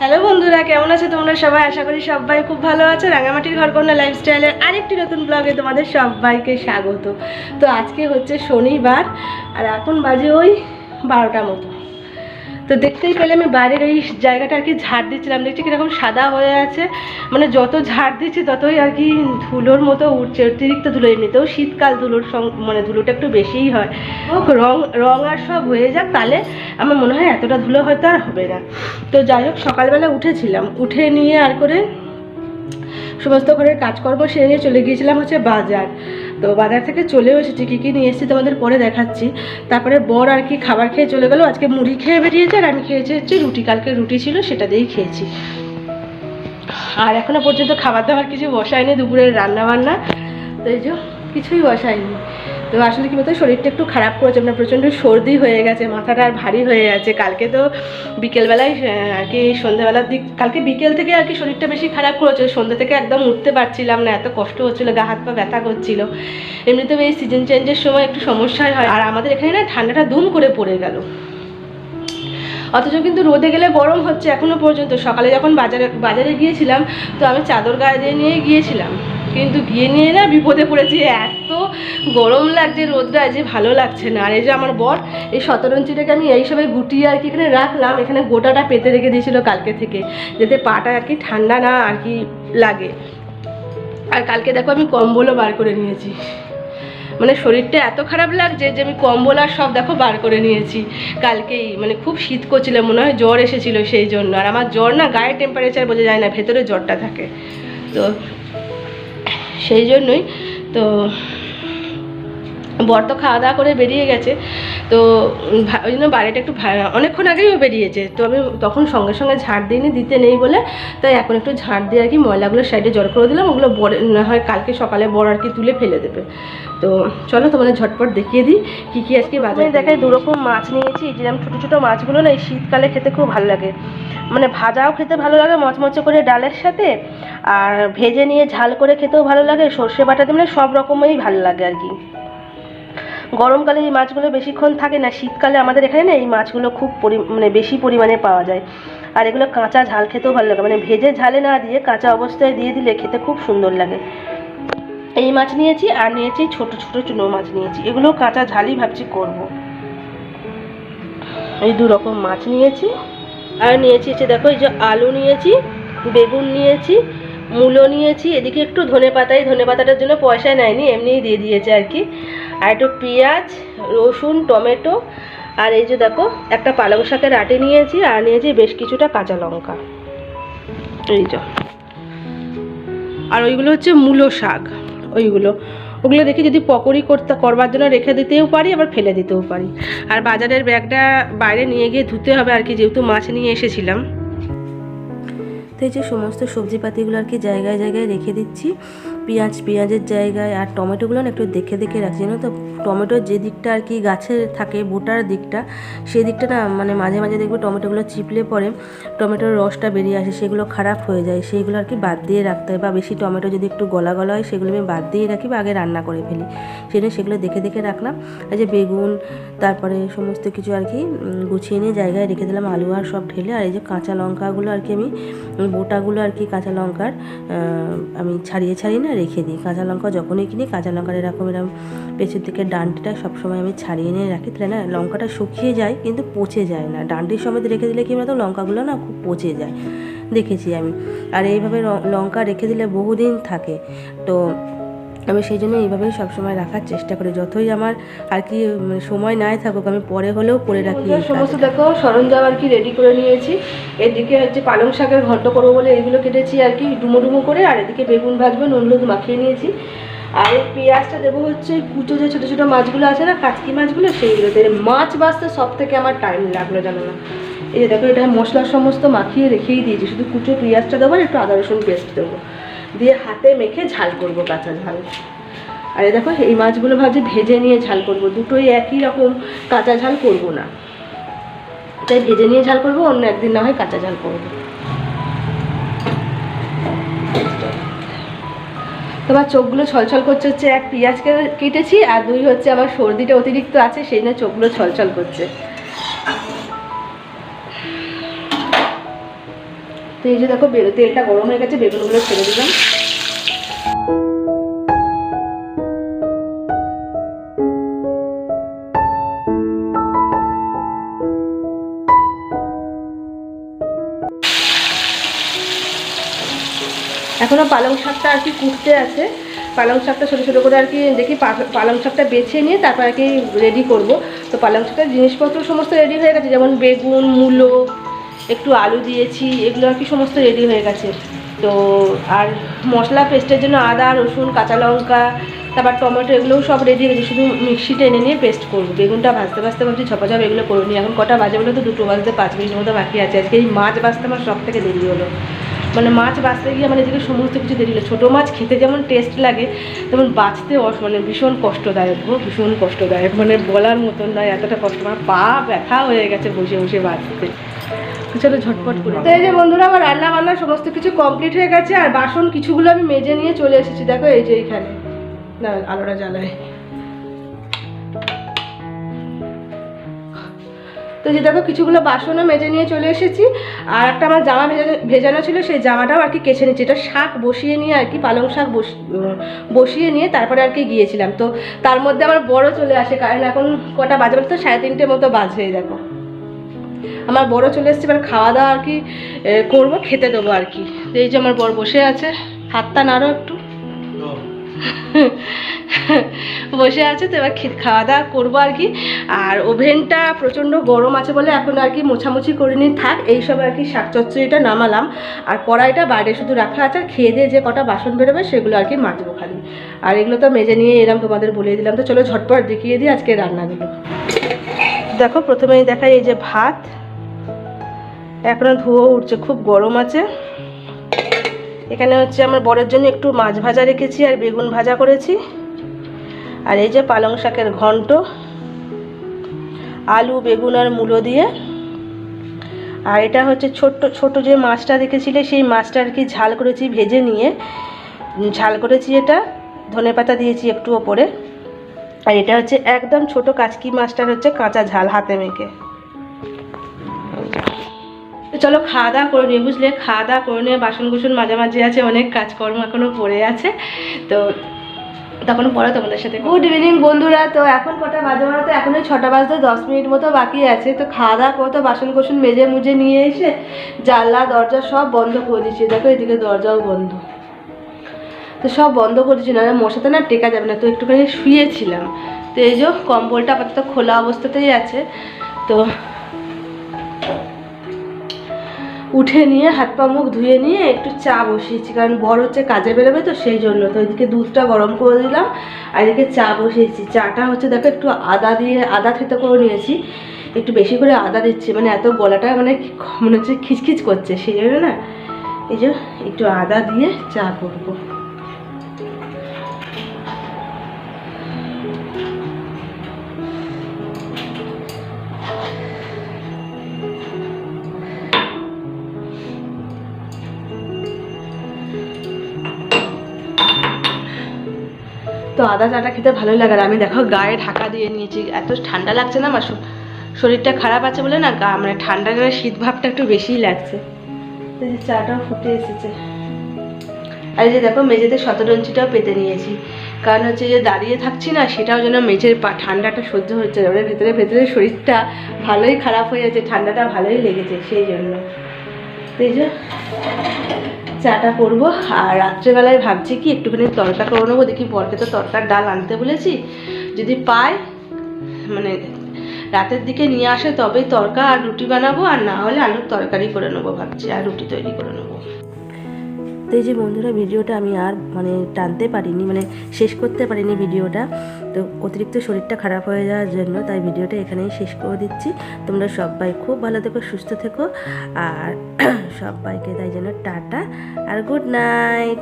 Hello বন্ধুরা, কেমন আছে তোমরা সবাই? আশা করি সবাই খুব ভালো আছো। রাঙামাটির ঘরকন্যা লাইফস্টাইলের আরেকটি নতুন ব্লগে তোমাদের সবাইকে স্বাগত। তো আজকে হচ্ছে শনিবার, আর এখন বাজে ওই বারোটা মতো। তো দেখতেই পেলে আমি বাইরের এই জায়গাটা আর কি ঝাড় দিচ্ছিলাম। দেখছি কীরকম সাদা হয়ে আছে। মানে যত ঝাড় দিচ্ছি ততই আর কি ধুলোর মতো উঠছে অতিরিক্ত ধুলো এমনিতেও শীতকাল ধুলোর সং- মানে ধুলোটা একটু বেশিই হয়। রং রং আর সব হয়ে যাক তাহলে আমার মনে হয় এতটা ধুলো হয়তো আর হবে না। তো যাই হোক সকালবেলা উঠেছিলাম। উঠে নিয়ে আর করে সমস্ত ঘরের কাজকর্ম সেরে নিয়ে চলে গিয়েছিলাম হচ্ছে বাজার। তো বাজার থেকে চলেও এসেছি, কী কী নিয়ে এসেছি তোমাদের পরে দেখাচ্ছি। তারপরে বর আর কি খাবার খেয়ে চলে গেলো, আজকে মুড়ি খেয়ে বেরিয়েছে আর আমি খেয়েছি হচ্ছে রুটি, কালকে রুটি ছিল সেটা দিয়েই খেয়েছি। আর এখনও পর্যন্ত খাবার দাবার কিছু বসায়নি, দুপুরের রান্না বান্না তো এই যে কিছুই বসায়নি। তো আসলে কি বলতো, শরীরটা একটু খারাপ করেছে মানে প্রচণ্ড সর্দি হয়ে গেছে, মাথাটা আর ভারী হয়ে আছে কালকে তো বিকেলবেলায় আর কি সন্ধ্যেবেলার দিক, কালকে বিকেল থেকে আর কি শরীরটা বেশি খারাপ করেছে, সন্ধ্যে থেকে একদম উঠতে পারছিলাম না, এত কষ্ট হচ্ছিল, গা হাত পা ব্যথা করছিল। এমনিতেও এই সিজন চেঞ্জের সময় একটু সমস্যাই হয়, আর আমাদের এখানে না ঠান্ডাটা দুম করে পড়ে গেল। অথচ কিন্তু রোদে গেলে গরম হচ্ছে এখনও পর্যন্ত, সকালে যখন বাজারে বাজারে গিয়েছিলাম, তো আমি চাদর গায়ে দিয়ে নিয়ে গিয়েছিলাম। কিন্তু গিয়ে নিয়ে না বিপদে পড়েছি। এত গরম লাগছে, রোদটা যে ভালো লাগছে না। আর এই যে আমার বর, এই শতরঞ্চিটাকে আমি এই সময় গুটিয়ে আর কি এখানে রাখলাম। এখানে গোটাটা পেতে রেখে দিয়েছিল কালকে থেকে, যাতে পাটা আর কি ঠান্ডা না আর কি লাগে। আর কালকে দেখো আমি কম্বলও বার করে নিয়েছি। মানে শরীরটা এত খারাপ লাগছে যে আমি কম্বল আর সব দেখো বার করে নিয়েছি। কালকেই মানে খুব শীত করছিল, মনে হয় জ্বর এসেছিল সেই জন্য। আর আমার জ্বর না গায়ে টেম্পারেচার বোঝা যায় না, ভেতরে জ্বরটা থাকে। তো সেই জন্যই তো বর তো খাওয়া দাওয়া করে বেরিয়ে গেছে। তো ওই জন্য বাড়িটা একটু অনেকক্ষণ আগেই ও বেরিয়েছে। তো আমি তখন সঙ্গে সঙ্গে ঝাড় দিইনি, দিতে নেই বলে। তাই এখন একটু ঝাড় দিয়ে আর কি ময়লাগুলো সাইডে জড় করে দিলাম। ওগুলো বড় না হয় কালকে সকালে বড় আর কি তুলে ফেলে দেবে। তো চলো তোমাদের ঝটপট দেখিয়ে দিই কী কী আজকে বাজারে দেখাই দু রকম মাছ নিয়েছি। যেরকম ছোটো ছোটো মাছগুলো না, এই শীতকালে খেতে খুব ভালো লাগে। মানে ভাজাও খেতে ভালো লাগে, মচমচে করে ডালের সাথে। আর ভেজে নিয়ে ঝাল করে খেতেও ভালো লাগে, সর্ষে বাটাতে মানে সব রকমই ভালো লাগে আর কি। গরমকালে এই মাছগুলো বেশিক্ষণ থাকে না, শীতকালে আমাদের এখানে না এই মাছগুলো খুব পরি মানে বেশি পরিমাণে পাওয়া যায়। আর এগুলো কাঁচা ঝাল খেতেও ভালো লাগে মানে ভেজে ঝালে না দিয়ে কাঁচা অবস্থায় দিয়ে দিলে খেতে খুব সুন্দর লাগে। এই মাছ নিয়েছি আর নিয়েছি ছোট ছোট চুনো মাছ নিয়েছি, এগুলো কাঁচা ঝালই ভাবছি করব। এই দু রকম মাছ নিয়েছি, আর নিয়েছি হচ্ছে দেখো এই যে আলু নিয়েছি, বেগুন নিয়েছি, মূলো নিয়েছি, এদিকে একটু ধনে পাতাই ধনে পাতাটার জন্য পয়সা নেয়নি, এমনিই দিয়ে দিয়েছে আর কি। আর একটু পেঁয়াজ, রসুন, টমেটো, আর এই যে দেখো, একটা পালং শাকের আটে নিয়েছি, আর নিয়েছি বেশ কিছুটা কাঁচা লঙ্কা। এই যে। আর ওইগুলো হচ্ছে মূলো শাক, ওইগুলো। ওগুলো দেখি যদি পকোড়ি করতে করবার জন্য রেখে দিতেও পারি, আবার ফেলে দিতেও পারি। আর বাজারের ব্যাগটা বাইরে নিয়ে গিয়ে ধুতে হবে আর কি, যেহেতু মাছ নিয়ে এসেছিলাম। তো এই যে সমস্ত সবজিপাতিগুলো আর কি জায়গায় জায়গায় রেখে দিচ্ছি। পেঁয়াজ পেঁয়াজের জায়গায় আর টমেটোগুলো একটু দেখে দেখে রাখছি জানো তো? টমেটোর যে দিকটা আর কি গাছে থাকে, বোটার দিকটা, সেই দিকটা না মানে মাঝে মাঝে দেখবে টমেটোগুলো চিপলে পরে টমেটোর রসটা বেরিয়ে আসে, সেগুলো খারাপ হয়ে যায়। সেইগুলো আর কি বাদ দিয়ে রাখতে হয় বা বেশি টমেটো যদি একটু গলা গলা হয়, সেগুলো আমি বাদ দিয়ে রাখি বা আগে রান্না করে ফেলি। সেজন্য সেগুলো দেখে দেখে রাখলাম। এই যে বেগুন, তারপরে সমস্ত কিছু আর কি গুছিয়ে নিয়ে জায়গায় রেখে দিলাম, আলু আর সব ঢেলে। আর এই যে কাঁচা লঙ্কাগুলো আর কি আমি বোটাগুলো আর কি কাঁচা লঙ্কার আমি ছাড়িয়ে ছাড়িয়ে না রেখে দিই। কাঁচা লঙ্কা যখনই কিনি, কাঁচা লঙ্কার এরকম এরকম পেছন থেকে ডান্টিটা সবসময় আমি ছাড়িয়ে নিয়ে রাখি, তাহলে না লঙ্কাটা শুকিয়ে যায় কিন্তু পচে যায় না। ডান্টির সমেত রেখে দিলে কি বলতো, লঙ্কাগুলো না খুব পচে যায়। দেখেছি আমি। আর এইভাবে লঙ্কা রেখে দিলে বহুদিন থাকে। তো আমি সেই জন্য এইভাবেই সবসময় রাখার চেষ্টা করি। যতই আমার আর কি সময় নাই থাকুক, আমি পরে হলেও করে রাখি সমস্ত দেখো, সরঞ্জাম আর কি রেডি করে নিয়েছি। এদিকে হচ্ছে পালং শাকের ঘন্ট করব বলে এগুলো কেটেছি আর কি, ডুমো ডুমো করে। আর এদিকে বেগুন ভাজবো, নুন মাখিয়ে নিয়েছি। আর এই পেঁয়াজটা দেবো হচ্ছে কুচো যে ছোটো ছোটো মাছগুলো আছে না কাচকি মাছগুলো, সেইগুলোতে। মাছ বাছতে সব থেকে আমার টাইম লাগল, জানো না? এই যে দেখো, এটা মশলা সমস্ত মাখিয়ে রেখেই দিয়েছি। শুধু কুচো পেঁয়াজটা দেবো আর একটু আদা রসুন পেস্ট দেবো। দিয়ে হাতে মেখে ঝাল করব, কাঁচা ঝাল। আর দেখো, এই মাছগুলো ভাবছি ভেজে নিয়ে ঝাল করব। দুটোই একই রকম কাঁচা ঝাল করব না। তাই ভেজে নিয়ে ঝাল করব, অন্য একদিন না হয় কাঁচা ঝাল করব। তোমার চোখগুলো ছলছল করছে হচ্ছে এক পেঁয়াজকে কেটেছি আর দুই হচ্ছে আমার সর্দিটা অতিরিক্ত আছে, সেই জন্য চোখগুলো ছলছল করছে। তো এই যে দেখো তেলটা গরম হয়ে গেছে, বেগুনগুলো ছেড়ে দিলাম। এখনও পালং শাকটা আর কি কুটতে আছে। পালং শাকটা ছোটো ছোটো করে আর কি দেখি পালং শাকটা বেছে নিয়ে তারপর আর কি রেডি করব। তো পালং শাকের জিনিসপত্র সমস্ত রেডি হয়ে গেছে, যেমন বেগুন, মূলো, একটু আলু দিয়েছি, এগুলো আর কি সমস্ত রেডি হয়ে গেছে। তো আর মশলা পেস্টের জন্য আদা, রসুন, কাঁচা লঙ্কা, তারপর টমেটো এগুলোও সব রেডি হয়ে গেছে। শুধু মিক্সিতে এনে নিয়ে পেস্ট করব। বেগুনটা ভাজতে ভাজতে ভাবছি, ঝপাঝপ এগুলো করে নিই। এখন কটা বাজে বলে তো? দুটো বাজতে পাঁচ মিনিট মতো বাকি আছে। আজকে এই মাছ বাজতে আমার সব থেকে দেরি হলো। মানে মাছ বাঁচতে গিয়ে আমার এদিকে সমস্ত কিছু দেরি হলো। ছোটো মাছ খেতে যেমন টেস্ট লাগে তেমন বাঁচতে অস- মানে ভীষণ কষ্টদায়ক গো ভীষণ কষ্টদায়ক। মানে বলার মতন নয় এতটা কষ্ট। আমার পা ব্যথা হয়ে গেছে বসে বসে বাঁচতে। চলো ঝটপট করে তো এই যে বন্ধুরা আমার রান্না বান্না সমস্ত কিছু কমপ্লিট হয়ে গেছে আর বাসন কিছুগুলো আমি মেজে নিয়ে চলে এসেছি। দেখো এই যে এইখানে। না আলোটা জ্বালায়। তো যে দেখো কিছুগুলো বাসনও মেজে নিয়ে চলে এসেছি। আর একটা আমার জামা ভেজা ভেজানো ছিল, সেই জামাটাও আর কি কেচে নিচ্ছি। এটা শাক বসিয়ে নিয়ে আর কি, পালং শাক বসি- বসিয়ে নিয়ে তারপরে আর কি গিয়েছিলাম। তো তার মধ্যে আমার বড় চলে আসে, কারণ এখন কটা বাজে বলতে? সাড়ে তিনটে মতো বাজে দেখো। আমার বড় চলে এসছে, এবার খাওয়া দাওয়া আর কি করব, খেতে দেবো আর কি। এই যে আমার বড় বসে আছে, হাতটা নাড়ো একটু। বসে আছে তো এবার খাওয়া দাওয়া করব আর কি। আর ওভেনটা প্রচণ্ড গরম আছে বলে এখন আর কি মোছামুছি করিনি। থাক, এইসব আর কি শাক চচ্চড়িটা নামালাম। আর কড়াইটা বাইরে শুধু রাখা আছে, আর খেয়ে দিয়ে যে কটা বাসন বেরোবে সেগুলো আর কি মাজবো খালি। আর এগুলো তো মেজে নিয়ে এলাম, তোমাদের বলে দিলাম। তো চলো ঝটপট দেখিয়ে দিই আজকে রান্নাগুলো। দেখো, প্রথমেই দেখাই এই যে ভাত। এখনও ধুয়ো উঠছে, খুব গরম আছে। এখানে হচ্ছে আমার বরের জন্য একটু মাছ ভাজা রেখেছি আর বেগুন ভাজা করেছি। আর এই যে পালং শাকের ঘন্ট, আলু, বেগুন আর মূলো দিয়ে। আর এটা হচ্ছে ছোট্ট, ছোট যে মাছটা রেখেছিলে, সেই মাছটা আর কি ঝাল করেছি, ভেজে নিয়ে। ঝাল করেছি এটা ধনেপাতা দিয়েছি একটু ওপরে। আর এটা হচ্ছে একদম ছোট কাচকি মাছটার হচ্ছে কাঁচা ঝাল হাতে মেখে। চলো খাওয়া দাওয়া করে নিই, বুঝলে? খাওয়া দাওয়া করে নিয়ে বাসন কুসন মাঝে মাঝে আছে, অনেক কাজকর্ম এখনও পড়ে আছে। তো তখন পরে তোমাদের সাথে গুড ইভিনিং বন্ধুরা, তো এখন কটা বাজে বলো তো? এখনই ছটা বাজতে দশ মিনিট মতো বাকি আছে। তো খাওয়া দাওয়া করে তো, বাসন কুসন মেজে মুজে নিয়ে এসে জানলা, দরজা সব বন্ধ করে দিচ্ছি। দেখো এদিকে দরজাও বন্ধ। তো সব বন্ধ করে দিচ্ছি না মশাতে না টেকা যাবে না। তো একটুখানি শুয়েছিলাম। তো এই যে কম্বলটা আপাতত খোলা অবস্থাতেই আছে। তো উঠে নিয়ে হাত পা মুখ ধুয়ে নিয়ে একটু চা বসিয়েছি। কারণ বড় হচ্ছে কাজে বেরোবে তো সেই জন্য। তো এদিকে দুধটা গরম করে দিলাম আর এদিকে চা বসিয়েছি। চাটা হচ্ছে দেখো একটু আদা দিয়ে আদা থেতে করে নিয়েছি। একটু বেশি করে আদা দিচ্ছি। মানে এত গলাটা মানে মনে হচ্ছে খিচখিচ করছে, সেই জন্য না। এই যে একটু আদা দিয়ে চা করব। আদা চাটা খেতে ভালোই লাগে আর আমি দেখো গায়ে ঢাকা দিয়ে নিয়েছি। এত ঠান্ডা লাগছে না আমার শরীরটা খারাপ আছে বলে না গা মানে ঠান্ডা শীত ভাবটা একটু বেশিই লাগছে। চাটাও ফুটে এসেছে। আর এই যে দেখো মেঝেতে শতরঞ্চিটাও পেতে নিয়েছি। কারণ হচ্ছে যে দাঁড়িয়ে থাকছি না, সেটাও যেন মেঝের পা ঠান্ডাটা সহ্য হচ্ছে না। মানে ভেতরে ভেতরে শরীরটা ভালোই খারাপ হয়ে যাচ্ছে, ঠান্ডাটা ভালোই লেগেছে সেই জন্য। এই যে চাটা করব। আর রাত্রেবেলায় ভাবছি কি, একটুখানি তরকা করে নেব। দেখি বরকে তো তরকার ডাল আনতে বলেছি। যদি পাই মানে রাতের দিকে নিয়ে আসে তবেই তরকা আর রুটি বানাবো, আর না হলে আলুর তরকারি করে নেব ভাবছি, আর রুটি তৈরি করে নেব। তো এই যে বন্ধুরা, ভিডিওটা আমি আর মানে টানতে পারিনি মানে শেষ করতে পারিনি ভিডিওটা। তো অতিরিক্ত শরীরটা খারাপ হয়ে যাওয়ার জন্য তাই ভিডিওটা এখানেই শেষ করে দিচ্ছি। তোমরা সবাই খুব ভালো থেকো, সুস্থ থেকো। আর সবাইকে তাই জন্য টাটা আর গুড নাইট।